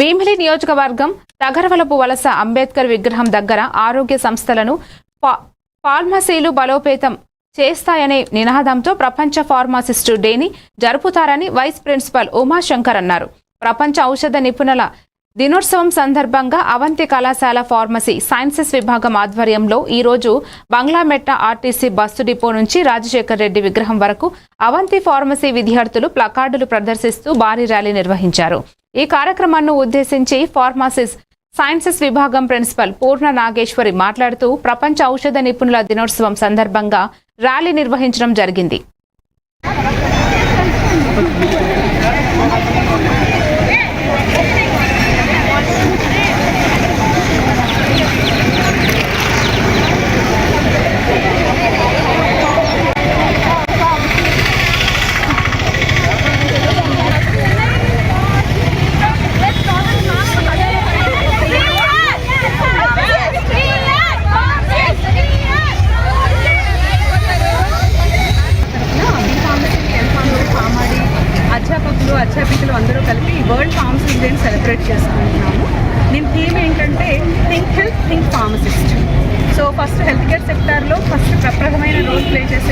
భీమిలి నియోజకవర్గం తగరవలపు వలస అంబేద్కర్ విగ్రహం దగ్గర ఆరోగ్య సంస్థలను ఫార్మసీలు బలోపేతం చేస్తాయనే నినాదంతో ప్రపంచ ఫార్మాసిస్టు డేని జరుపుతారని వైస్ ప్రిన్సిపల్ ఉమాశంకర్ అన్నారు. ప్రపంచ ఔషధ నిపుణుల దినోత్సవం సందర్భంగా అవంతి కళాశాల ఫార్మసీ సైన్సెస్ విభాగం ఆధ్వర్యంలో ఈరోజు బంగ్లామెట్ట ఆర్టీసీ బస్సు డిపో నుంచి రాజశేఖర్ రెడ్డి విగ్రహం వరకు అవంతి ఫార్మసీ విద్యార్థులు ప్లకార్డులు ప్రదర్శిస్తూ భారీ ర్యాలీ నిర్వహించారు. ఈ కార్యక్రమాన్ని ఉద్దేశించి ఫార్మాసిస్ సైన్సెస్ విభాగం ప్రిన్సిపల్ పూర్ణ నాగేశ్వరి మాట్లాడుతూ ప్రపంచ ఔషధ నిపుణుల దినోత్సవం సందర్భంగా ర్యాలీ నిర్వహించడం జరిగింది. అధ్యాపకులు అందరూ కలిపి ఈ వరల్డ్ ఫార్మసిస్ట్ డేని సెలబ్రేట్ చేసుకుంటున్నాము దీని థీమ్ ఏంటంటే think health think pharmacist so first health care సెక్టార్లో ఫస్ట్ ప్రప్రదమైన రోల్ ప్లే చేసేది